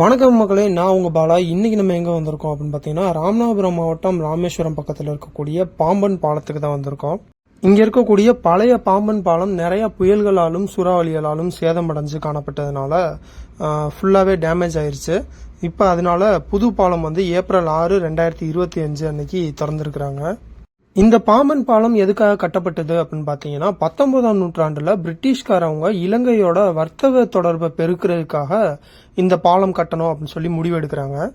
வணக்கம் மக்களே நான் உங்கள் பாலா. இன்றைக்கி நம்ம எங்கே வந்திருக்கோம் அப்படின்னு பார்த்தீங்கன்னா ராமநாதபுரம் மாவட்டம் ராமேஸ்வரம் பக்கத்தில் இருக்கக்கூடிய பாம்பன் பாலத்துக்கு தான் வந்திருக்கோம். இங்கே இருக்கக்கூடிய பழைய பாம்பன் பாலம் நிறைய புயல்களாலும் சூறாவளிகளாலும் சேதமடைஞ்சு காணப்பட்டதுனால ஃபுல்லாகவே டேமேஜ் ஆயிடுச்சு இப்போ அதனால புது பாலம் வந்து ஏப்ரல் ஆறு ரெண்டாயிரத்தி இருபத்தி அஞ்சு அன்னைக்கு திறந்துருக்குறாங்க. இந்த பாம்பன் பாலம் எதுக்காக கட்டப்பட்டது அப்படின்னு பார்த்தீங்கன்னா பத்தொன்பதாம் நூற்றாண்டுல பிரிட்டிஷ்காரவங்க இலங்கையோட வர்த்தக தொடர்பை பெருக்கிறதுக்காக இந்த பாலம் கட்டணும் அப்படின்னு சொல்லி முடிவெடுக்கிறாங்க.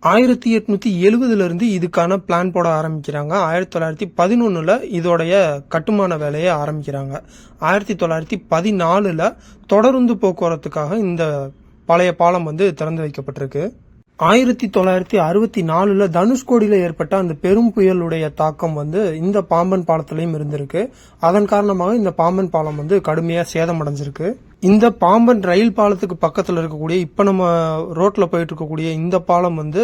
ஆயிரத்தி எட்நூத்தி எழுபதுல இருந்து இதுக்கான பிளான் போட ஆரம்பிக்கிறாங்க. ஆயிரத்தி தொள்ளாயிரத்தி பதினொன்னுல இதோடைய கட்டுமான வேலையை ஆரம்பிக்கிறாங்க. ஆயிரத்தி தொள்ளாயிரத்தி பதினாலுல தொடருந்து போக்குவரத்துக்காக இந்த பழைய பாலம் வந்து திறந்து வைக்கப்பட்டிருக்கு. ஆயிரத்தி தொள்ளாயிரத்தி அறுபத்தி நாலுல தனுஷ்கோடியில ஏற்பட்ட அந்த பெரும் புயலுடைய தாக்கம் வந்து இந்த பாம்பன் பாலத்திலையும் இருந்திருக்கு. அதன் காரணமாக இந்த பாம்பன் பாலம் வந்து கடுமையா சேதமடைஞ்சிருக்கு. இந்த பாம்பன் ரயில் பாலத்துக்கு பக்கத்தில் இருக்கக்கூடிய இப்போ நம்ம ரோட்டில் போயிட்டு இருக்கக்கூடிய இந்த பாலம் வந்து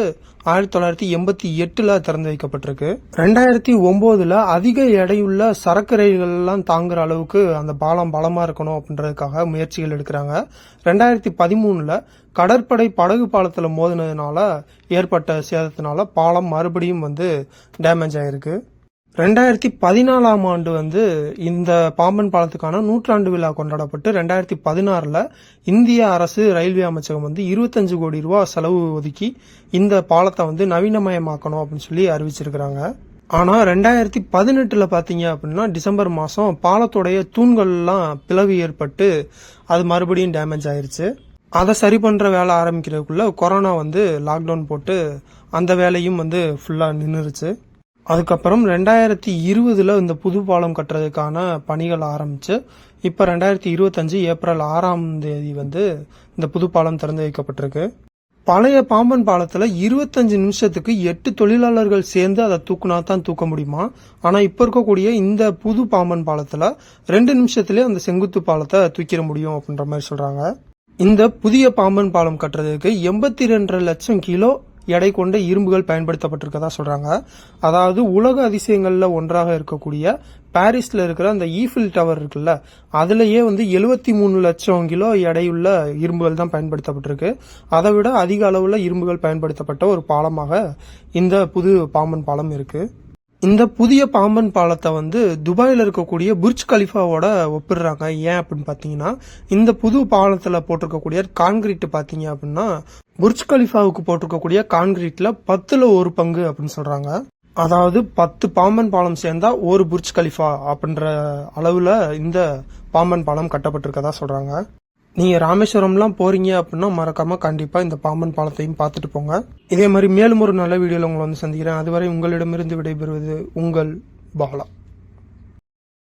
ஆயிரத்தி தொள்ளாயிரத்தி எண்பத்தி எட்டில் திறந்து வைக்கப்பட்டிருக்கு. ரெண்டாயிரத்தி ஒம்போதில் அதிக எடையுள்ள சரக்கு ரயில்கள்லாம் தாங்குற அளவுக்கு அந்த பாலம் பலமாக இருக்கணும் அப்படின்றதுக்காக முயற்சிகள் எடுக்கிறாங்க. ரெண்டாயிரத்தி பதிமூணில் கடற்படை படகு பாலத்தில் மோதினதுனால ஏற்பட்ட சேதத்தினால பாலம் மறுபடியும் வந்து டேமேஜ் ஆகிருக்கு ரெண்டாயிரத்தி பதினாலாம் ஆண்டு வந்து இந்த பாம்பன் பாலத்துக்கான நூற்றாண்டு விழா கொண்டாடப்பட்டு ரெண்டாயிரத்தி பதினாறில் இந்திய அரசு ரயில்வே அமைச்சகம் வந்து இருபத்தஞ்சு கோடி ரூபா செலவு ஒதுக்கி இந்த பாலத்தை வந்து நவீனமயமாக்கணும் அப்படின்னு சொல்லி அறிவிச்சிருக்கிறாங்க. ஆனால் ரெண்டாயிரத்தி பதினெட்டில் பார்த்தீங்க அப்படின்னா டிசம்பர் மாதம் பாலத்தோடைய தூண்கள்லாம் பிளவு ஏற்பட்டு அது மறுபடியும் டேமேஜ் ஆயிருச்சு. அதை சரி பண்ணுற வேலை ஆரம்பிக்கிறதுக்குள்ள கொரோனா வந்து லாக்டவுன் போட்டு அந்த வேலையும் வந்து ஃபுல்லாக நின்றுருச்சு. அதுக்கப்புறம் ரெண்டாயிரத்தி இருபதில் இந்த புது பாலம் கட்டுறதுக்கான பணிகள் ஆரம்பிச்சு இப்போ ரெண்டாயிரத்தி இருபத்தஞ்சு ஏப்ரல் ஆறாம் தேதி வந்து இந்த புது பாலம் திறந்து வைக்கப்பட்டிருக்கு. பழைய பாம்பன் பாலத்தில் இருபத்தஞ்சு நிமிஷத்துக்கு எட்டு தொழிலாளர்கள் சேர்ந்து அதை தூக்குனா தான் தூக்க முடியுமா? ஆனால் இப்போ இருக்கக்கூடிய இந்த புது பாம்பன் பாலத்தில் ரெண்டு நிமிஷத்துலேயே அந்த செங்குத்து பாலத்தை தூக்கிட முடியும் அப்படின்ற மாதிரி சொல்கிறாங்க இந்த புதிய பாம்பன் பாலம் கட்டுறதுக்கு எண்பத்தி ரெண்டரை லட்சம் கிலோ எடை கொண்ட இரும்புகள் பயன்படுத்தப்பட்டிருக்கதா சொல்றாங்க. அதாவது உலக அதிசயங்கள்ல ஒன்றாக இருக்கக்கூடிய பாரிஸ்ல இருக்கிற அந்த ஈஃபில் டவர் இருக்குல்ல அதுலயே வந்து எழுவத்தி மூணு லட்சம் கிலோ எடையுள்ள இரும்புகள் தான் பயன்படுத்தப்பட்டிருக்கு. அதை விட அதிக அளவுல இரும்புகள் பயன்படுத்தப்பட்ட ஒரு பாலமாக இந்த புது பாம்பன் பாலம் இருக்கு. இந்த புதிய பாம்பன் பாலத்தை வந்து துபாயில் இருக்கக்கூடிய புர்ஜ் கலிஃபாவோட ஒப்பிடுறாங்க. ஏன் அப்படின்னு பார்த்தீங்கன்னா இந்த புது பாலத்தில் போட்டிருக்கக்கூடிய கான்கிரீட் பார்த்தீங்க அப்படின்னா புர்ஜ் கலிஃபாவுக்கு போட்டிருக்கக்கூடிய கான்கிரீட்ல பத்துல ஒரு பங்கு அப்படின்னு சொல்றாங்க. அதாவது பத்து பாம்பன் பாலம் சேர்ந்தா ஒரு புர்ஜ் கலிஃபா அப்படின்ற அளவுல இந்த பாம்பன் பாலம் கட்டப்பட்டிருக்கதா சொல்றாங்க. நீங்கள் ராமேஸ்வரம்லாம் போகிறீங்க அப்படின்னா மறக்காமல் கண்டிப்பாக இந்த பாம்பன் பாலத்தையும் பார்த்துட்டு போங்க. இதே மாதிரி மேலும் ஒரு நல்ல வீடியோவில் உங்களை வந்து சந்திக்கிறேன். அதுவரை உங்களிடமிருந்து விடைபெறுவது உங்கள் பாலா.